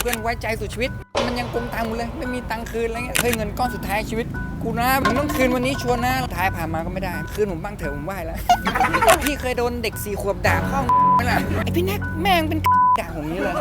เพื่อนไว้ใจสุดชีวิต มันยังกงตังค์เลย ไม่มีตังค์คืนอะไรเงี้ยเฮ้ยเงินก้อนสุดท้ายชีวิต กูนะมึงต้องคืนวันนี้ชวนนะท้ายผ่านมาก็ไม่ได้ คืนผมบ้างเถอะผมไหวแล้ว พี่เคยโดนเด็กสี่ขวบด่าข้อไหมล่ะไอพี่แน็กแม่งเป็นด่าผมนี้เลย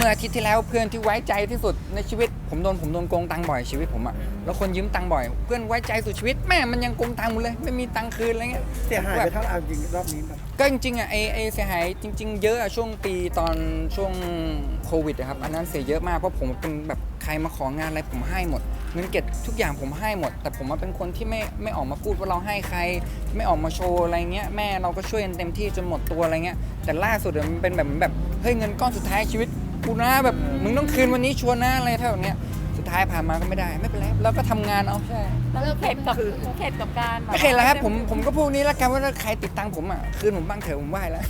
มื่ออาทิตย์ที่แล้วเพื่อนที่ไว้ใจที่สุดในชีวิต ผมโดนผมโดนโกงตังค์บ่อยชีวิตผมอะแล้วคนยืมตังค์บ่อย เพื่อนไว้ใจสุดชีวิตแม่มันยังโกงตังค์หมดเลยไม่มีตังค์คืนอะไรเงี้ย เสียหายไปเท่าไหร่เอาจริงรอบนี้แบบก็จริงๆอะไอไอเสียหายจริง ๆ เยอะอะช่วงปีตอนช่วงโควิดอะครับอันนั้นเสียเยอะมากเพราะผมเป็นแบบใครมาของานอะไรผมให้หมดเงินเก็บทุกอย่างผมให้หมด แต่ผมมาเป็นคนที่ไม่ไม่ออกมาพูดว่าเราให้ใคร ไม่ออกมาโชว์อะไรเงี้ยแม่เราก็ช่วยกันเต็มที่จนหมดตัวอะไรเงี้ยแต่ล่าสุดอะมันเป็นแบบเหมือนแบบเฮ้ยเงินก้อนสุดท้ายชีวิต กูนะแบบมึงต้องคืนวันนี้ชวนนะอะไรเท่านี้ยสุดท้ายผ่านมาก็ไม่ได้ไม่เป็นไรเราก็ทำงานเอาใช่ แล้วเข็ดกับเข็ดกับการแบบไม่เคยแล้วครับผมผมก็พูดนี้แล้วกันว่าถ้าใครติดตังค์ผมอะคืนผมบ้างเถอะผมไหวแล้ว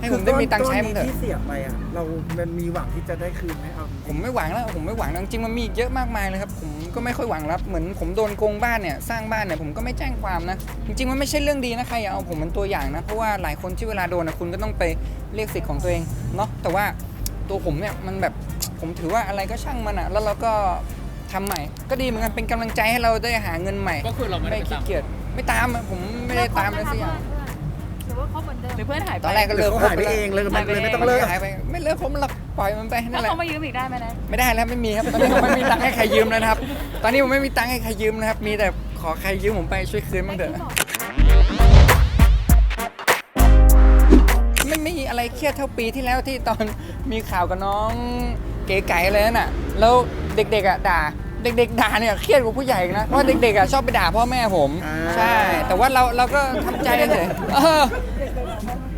ให้ผมได้มีตังค์ใช้บ้างเถก้อนอะ ที่เสียไปอะ เรามันมีหวังที่จะได้คืนไหมเอาผมไม่หวังแล้วผมไม่หวังแล้วจริงๆมันมีอีกเยอะมากมายเลยครับผมก็ไม่ค่อยหวังรับเหมือนผมโดนโกงบ้านเนี่ยสร้างบ้านเนี่ยผมก็ไม่แจ้งความนะ จริงๆมันไม่ใช่เรื่องดีนะใครอย่าเอาผมเป็นตัวอย่างนะเพราะว่าหลายคนที่เวลาโดนนะคุณก็ต้องไปเรียกสิทธิ์ของตัวเองเนาะแต่ว่า ตัวผมเนี่ยมันแบบผมถือว่าอะไรก็ช่างมันอะแล้วเราก็ทำใหม่ ก็ดีเหมือนกันเป็นกำลังใจให้เราได้หาเงินใหม่ ก็คือเราไม่ได้ไปขี้ตามเกียจไม่ตามอะผมไม่ได้ตามเลยสักอย่างหรือว่าเขาเหมือนเดิมหรือเพื่อนหายไป ตอนแรกก็หรืเลิอกเขาหายไปเองเลยมันเลยไม่ต้องเลิก หายไปไม่เลิกผมหรอกปล่อยมันไปนั่แล้นวแหละ เขามายืมอีกได้ไหมนะ ไม่ได้แล้วไม่มีครับตอนนี้ผมไม่มีตังค์ให้ใครยืมแล้วนะครับ ตอนนี้ผมไม่มีตังค์ให้ใครยืมนะครับ มีแต่ขอใครยืมผมไปช่วยคืนบ้างเถอะไม่ไม่มีอะ เครียดเท่าปีที่แล้วที่ตอนมีข่าวกับน้องเก๋ไก่เลยน่ะ แล้วเด็กๆอะด่า เด็กๆด่าเนี่ยเครียดกว่าผู้ใหญ่อีกนะ เพราะว่าเด็กๆอะชอบไปด่าพ่อแม่ผม อ่า ใช่ แต่ว่าเราเราก็ทำใจกันเฉยเออ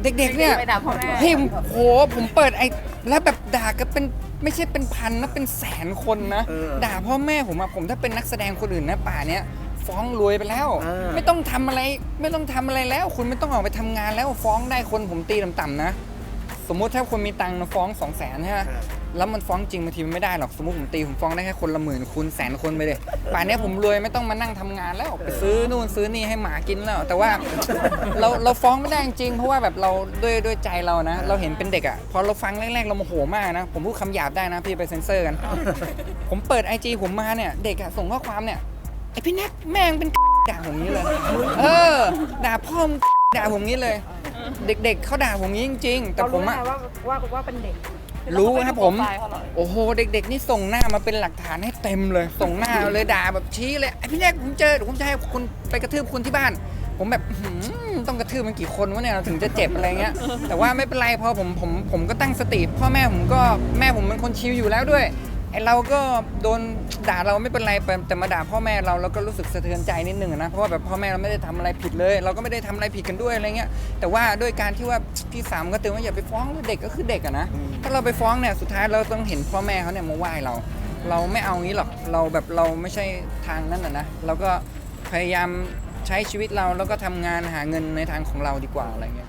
เด็กๆเนี่ย ไปด่าพ่อแม่ พี่โหผมเปิดไอ้แล้วแบบด่าก็เป็นไม่ใช่เป็นพันนะเป็นแสนคนนะ เออด่าพ่อแม่ผมอะผมถ้าเป็นนักแสดงคนอื่นนะป่าเนี้ยฟ้องรวยไปแล้ว เออ ไม่ต้องทำอะไร ไม่ต้องทำอะไรแล้ว คุณไม่ต้องออกไปทำงานแล้วฟ้องได้คนผมตีต่ำๆนะ สมมุติถ้าคนมีตังค์นะฟ้องสองแสนใช่ไหมแล้วมันฟ้องจริงบางทีมันไม่ได้หรอกสมมติผมตีผมฟ้องได้แค่คนละหมื่นคูณแสนคนไปเลยป่านเนี้ยผมรวยไม่ต้องมานั่งทำงานแล้วไปซื้อนู่นซื้อนี่ให้หมากินแล้ว แต่ว่าเราเราฟ้องไม่ได้จริงๆเพราะว่าแบบเราด้วยด้วยใจเรานะ เราเห็นเป็นเด็กอะพอเราฟังแรกๆเราโมโหมากนะ ผมพูดคำหยาบได้นะพี่ไปเซ็นเซอร์กัน ผมเปิดไอจีผมมาเนี่ยเด็กอะส่งข้อความเนี่ยไอพี่แน็กแม่งเป็น ด่าผมงี้เลย เออ ด่าพ่อมงด่าผมงี้เลย เด็กๆเขาด่าผมงี้จริง ๆ แต่ผมอะว่าว่าว่าเป็นเด็กรู้ครับผมโปรไฟล์เขาเหรอโอ้โห เด็กๆ นี่ส่งหน้ามาเป็นหลักฐานให้เต็มเลย ส่งหน้าเลยด่าแบบชี้เลยไอพี่แน็กผมเจอเดี๋ยวผมจะให้คุณไปกระทืบคุณที่บ้าน ผมแบบอื้อหือต้องกระทืบมันกี่คนวะเนี่ยเราถึงจะเจ็บอะไรเงี้ย แต่ว่าไม่เป็นไรพอผมผมผมก็ตั้งสติพ่อแม่ผมก็แม่ผมเป็นคนชิลอยู่แล้วด้วย ไอเราก็โดนด่าเราไม่เป็นไรแต่แต่มาด่าพ่อแม่เราเราก็รู้สึกสะเทือนใจนิดนึงอะนะเพราะว่าแบบพ่อแม่เราไม่ได้ทำอะไรผิดเลย เราก็ไม่ได้ทำอะไรผิดกันด้วยอะไรเงี้ยแต่ว่าด้วยการที่ว่าพี่สามก็เตือนว่าอย่าไปฟ้องเด็กก็คือเด็กอะนะถ้าเราไปฟ้องเนี่ยสุดท้ายเราต้องเห็นพ่อแม่เขาเนี่ยมาไหว้เรา เราไม่เอางี้หรอกเราแบบเราไม่ใช่ทางนั้นอะนะเราก็พยายามใช้ชีวิตเราแล้วก็ทำงานหาเงินในทางของเราดีกว่าอะไรเงี้ย